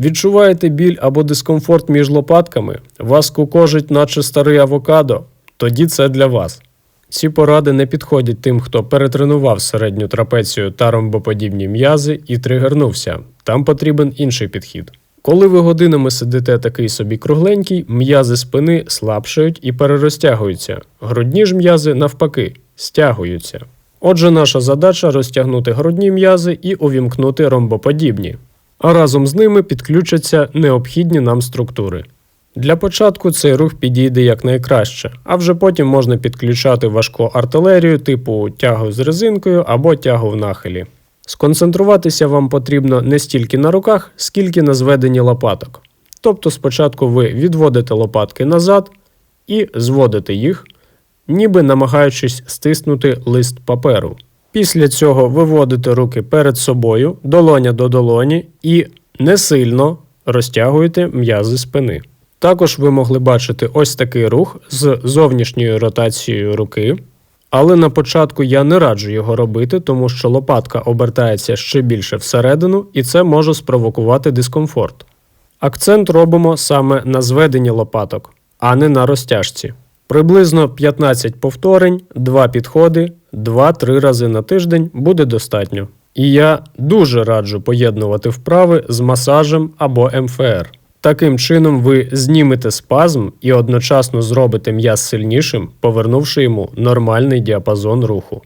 Відчуваєте біль або дискомфорт між лопатками? Вас кукожить, наче старий авокадо? Тоді це для вас. Ці поради не підходять тим, хто перетренував середню трапецію та ромбоподібні м'язи і тригернувся. Там потрібен інший підхід. Коли ви годинами сидите такий собі кругленький, м'язи спини слабшають і перерозтягуються. Грудні ж м'язи навпаки стягуються. Отже, наша задача розтягнути грудні м'язи і увімкнути ромбоподібні. А разом з ними підключаться необхідні нам структури. Для початку цей рух підійде якнайкраще, а вже потім можна підключати важку артилерію типу тягу з резинкою або тягу в нахилі. Сконцентруватися вам потрібно не стільки на руках, скільки на зведенні лопаток. Тобто спочатку ви відводите лопатки назад і зводите їх, ніби намагаючись стиснути лист паперу. Після цього виводите руки перед собою, долоня до долоні і не сильно розтягуєте м'язи спини. Також ви могли бачити ось такий рух з зовнішньою ротацією руки. Але на початку я не раджу його робити, тому що лопатка обертається ще більше всередину, і це може спровокувати дискомфорт. Акцент робимо саме на зведенні лопаток, а не на розтяжці. Приблизно 15 повторень, 2 підходи, 2-3 рази на тиждень буде достатньо. І я дуже раджу поєднувати вправи з масажем або МФР. Таким чином ви знімете спазм і одночасно зробите м'яз сильнішим, повернувши йому нормальний діапазон руху.